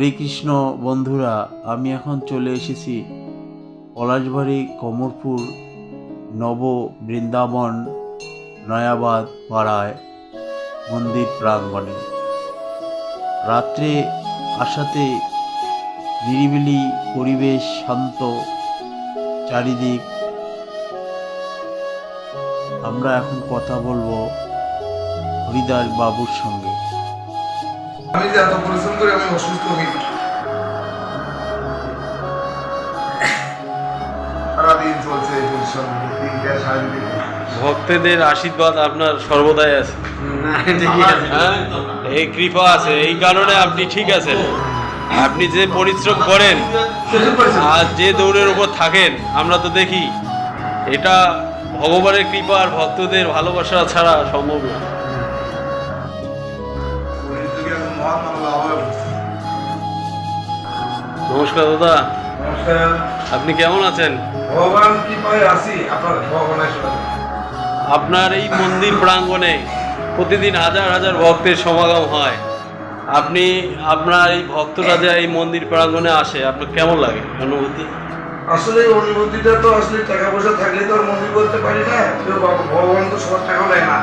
হরে কৃষ্ণ বন্ধুরা, আমি এখন চলে এসেছি পলাশবাড়ি কমরপুর নব বৃন্দাবন নয়াবাদ পাড়ায় মন্দির প্রাঙ্গণে। রাত্রে আসাতে নিরিবিলি পরিবেশ শান্ত চারিদিক। আমরা এখন কথা বলব হরিদাস বাবুর সঙ্গে। আমি যে এত পরিশ্রম করে আমি অসুস্থ হই। সারাদিন চলছে পরিশ্রম তিনটা সাড়ে ভক্তদের আশীর্বাদ আপনার সর্বদাই আছে। হ্যাঁ? এই কৃপা আছে এই কারণে আপনি ঠিক আছেন। আপনি যে পরিশ্রম করেন আর যে দৌড়ের উপর থাকেন আমরা তো দেখি। এটা ভগবানের কৃপা আর ভক্তদের ভালোবাসা ছাড়া সম্ভব না। নমস্কার দাদা। নমস্কার। আপনি কেমন আছেন? ভগবান কি পায় আসি আপনার ভগবানের আপনার এই মন্দির প্রাঙ্গণে প্রতিদিন হাজার হাজার ভক্তের সমাগম হয়। আপনি আপনার এই ভক্তরা যে এই মন্দির প্রাঙ্গণে আসে আপনার কেমন লাগে অনুভূতি? আসলে অনুভূতিটা তো আসলে টাকা পয়সা থাকলে তো আর মন্দির করতে পারি না। কেউ ভগবান তো সবার টাকা দেয় না।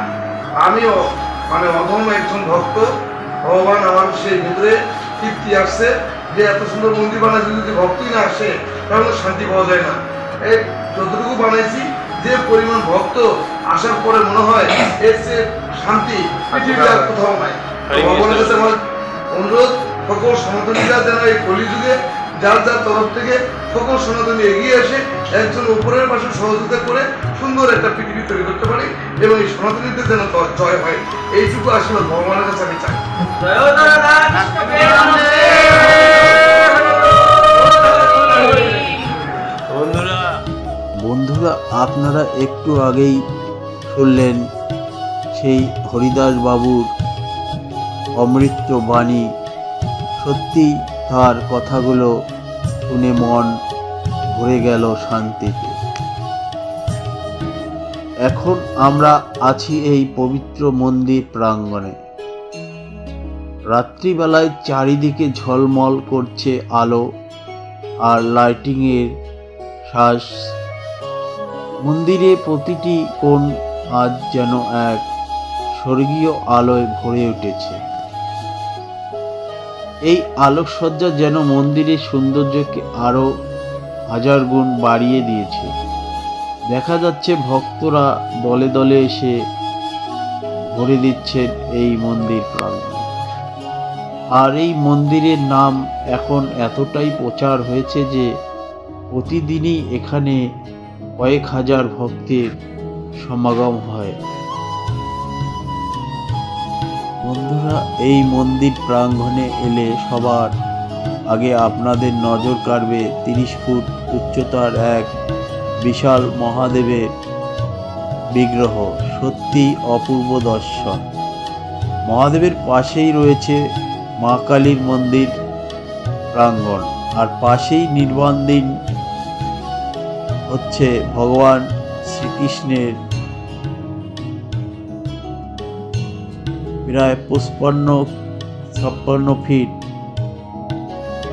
আমিও মানে অধম একজন ভক্ত। ভগবান আমার সেই ভিতরে তৃপ্তি আসছে। যে এত সুন্দর মন্দির বানাইছে যদি ভক্তই না আসে তাহলে শান্তি পাওয়া যায় না। এই যতটুকু বানাইছি যে পরিমাণ ভক্ত আসার পরে মনে হয় এর যে শান্তি পৃথিবীতে আর কোথাও নাই। ভগবানের কাছে আমার অনুরোধ সকল সনাতনীরা যেন এই কলিযুগে যার যার তরফ থেকে সকল সনাতনী এগিয়ে এসে একজন উপরের পাশে সহযোগিতা করে সুন্দর একটা পৃথিবী তৈরি করতে পারি এবং এই সনাতনীদের যেন জয় হয়। এইটুকু আশীর্বাদ ভগবানের কাছে আমি চাই। বন্ধুরা, আপনারা একটু আগেই শুনলেন সেই হরিদাস বাবুর অমৃত বাণী। সত্যি তার কথাগুলো শুনে মন ভরে গেল শান্তিতে। এখন আমরা আছি এই পবিত্র মন্দির প্রাঙ্গণে। রাত্রিবেলায় চারিদিকে ঝলমল করছে আলো আর লাইটিংয়ের শ্বাস মন্দিরে প্রতিটি কোণ আজ যেন এক স্বর্গীয় আলোয় ভরে উঠেছে। এই আলোকসজ্জা যেন মন্দিরের সৌন্দর্যকে আরও হাজার গুণ বাড়িয়ে দিয়েছে। দেখা যাচ্ছে ভক্তরা দলে দলে এসে ভরে দিচ্ছেন এই মন্দির প্রাঙ্গণ। আর এই মন্দিরের নাম এখন এতটাই প্রচার হয়েছে যে প্রতিদিনই এখানে কয়েক হাজার ভক্তের সমাগম হয়। বন্ধুরা, এই মন্দির প্রাঙ্গণে এলে সবার আগে আপনাদের নজর কাড়বে তিরিশ ফুট উচ্চতার এক বিশাল মহাদেবের বিগ্রহ। সত্যি অপূর্ব দর্শন। মহাদেবের পাশেই রয়েছে মা কালীর মন্দির প্রাঙ্গণ। আর পাশেই নির্বাণ দিন হচ্ছে ভগবান শ্রীকৃষ্ণের প্রায় পুষ্পান্ন ছাপ্পান্ন ফিট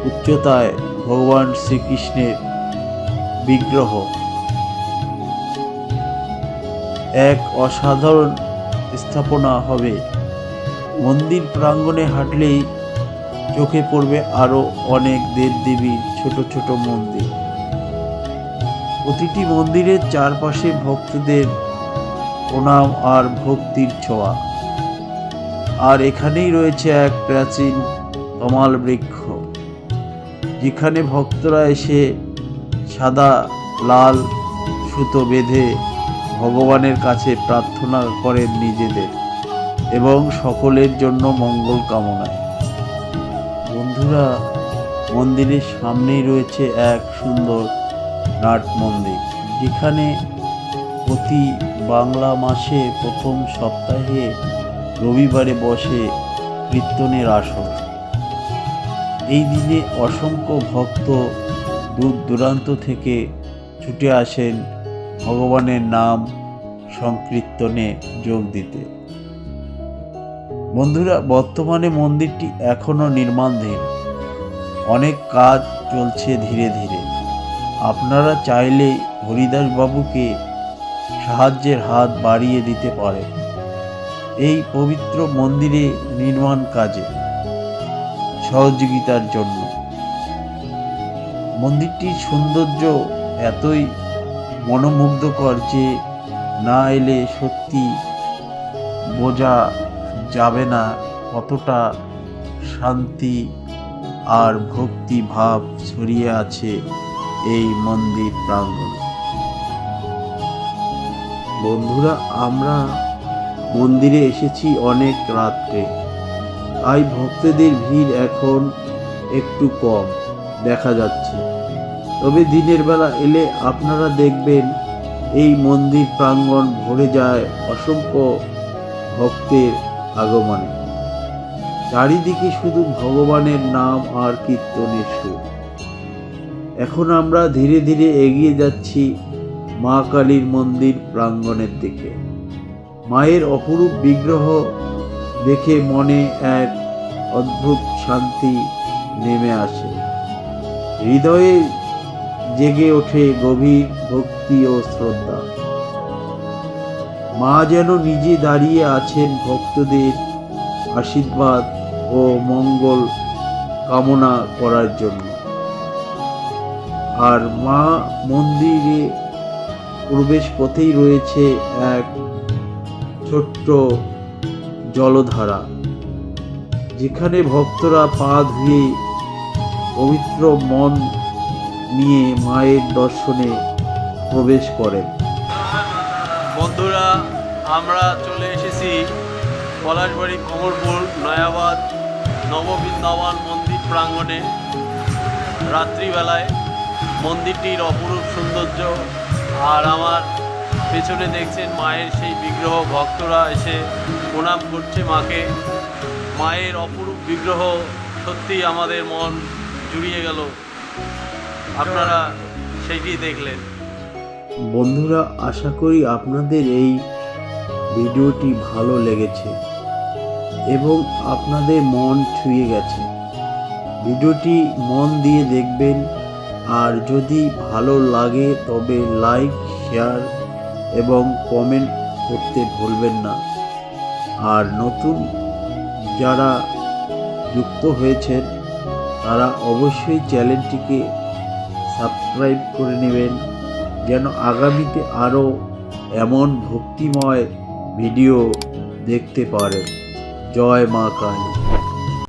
উচ্চতায় ভগবান শ্রীকৃষ্ণের বিগ্রহ। এক অসাধারণ স্থাপনা হবে। মন্দির প্রাঙ্গণে হাঁটলেই চোখে পড়বে আরও অনেক দেবদেবীর ছোট ছোট মন্দির। প্রতিটি মন্দিরের চারপাশে ভক্তদের প্রণাম আর ভক্তির ছোঁয়া। আর এখানেই রয়েছে এক প্রাচীন তমাল বৃক্ষ, যেখানে ভক্তরা এসে সাদা, লাল সুতো বেঁধে ভগবানের কাছে প্রার্থনা করেন নিজেদের এবং সকলের জন্য মঙ্গল কামনায়। বন্ধুরা, মন্দিরের সামনেই রয়েছে এক সুন্দর নাট মন্দির। যেখানে প্রতি বাংলা মাসে প্রথম সপ্তাহে রবিবারে বসে কীর্তনের আসর। এই দিনে অসংখ্য ভক্ত দূর দূরান্ত থেকে ছুটে আসেন ভগবানের নাম সংকীর্তনে যোগ দিতে। বন্ধুরা, বর্তমানে মন্দিরটি এখনও নির্মাণধীন। অনেক কাজ চলছে ধীরে ধীরে। আপনারা চাইলে হরিদাস বাবুকে সাহায্যের হাত বাড়িয়ে দিতে পারেন এই পবিত্র মন্দিরে নির্মাণ কাজে সহযোগিতার জন্য। মন্দিরটির সৌন্দর্য এতই মনোমুগ্ধকর যে না এলে সত্যি বোঝা যাবে না কতটা শান্তি আর ভক্তি ভাব ছড়িয়ে আছে। এই মন্দির প্রাঙ্গণে। বন্ধুরা, আমরা মন্দিরে এসেছি অনেক রাত্রে। তাই ভক্তদের ভিড় এখন একটু কম, দেখা যাচ্ছে। তবে দিনের বেলা এলে আপনারা দেখবেন, এই মন্দির প্রাঙ্গণ ভরে যায় অসংখ্য ভক্তের আগমনে। চারিদিকে শুধু ভগবানের নাম আর কীর্তনের সুর। এখন আমরা ধীরে ধীরে এগিয়ে যাচ্ছি মা কালীর মন্দির প্রাঙ্গণের দিকে। মায়ের অপরূপ বিগ্রহ দেখে মনে এক অদ্ভুত শান্তি নেমে আসে। হৃদয়ে জেগে ওঠে গভীর ভক্তি ও শ্রদ্ধা। মা যেন নিজে দাঁড়িয়ে আছেন ভক্তদের আশীর্বাদ ও মঙ্গল কামনা করার জন্য। আর মা মন্দিরে প্রবেশ পথেই রয়েছে এক ছোট্ট জলধারা, যেখানে ভক্তরা পা ধুয়ে পবিত্র মন নিয়ে মায়ের দর্শনে প্রবেশ করেন। বন্ধুরা, আমরা চলে এসেছি পলাশবাড়ি কমলপুর, নয়াবাদ, নববৃন্দাবন মন্দির প্রাঙ্গণে। রাত্রিবেলায় মন্দিরটির অপরূপ সৌন্দর্য। আর আমার পেছনে দেখছেন মায়ের সেই বিগ্রহ, ভক্তরা এসে প্রণাম করছে মাকে। মায়ের অপরূপ বিগ্রহ সত্যি আমাদের মন জুড়িয়ে গেল। আপনারা সেটি দেখলেন। বন্ধুরা, আশা করি আপনাদের এই ভিডিওটি ভালো লেগেছে এবং আপনাদের মন ছুঁয়ে গেছে। ভিডিওটি মন দিয়ে দেখবেন। আর যদি ভালো লাগে, তবে লাইক শেয়ার এবং কমেন্ট করতে ভুলবেন না। আর নতুন যারা যুক্ত হয়েছেন, তারা অবশ্যই চ্যানেলটিকে সাবস্ক্রাইব করে নেবেন, যেন আগামীতে আরও এমন ভক্তিময় ভিডিও দেখতে পারেন। জয় মা কালী।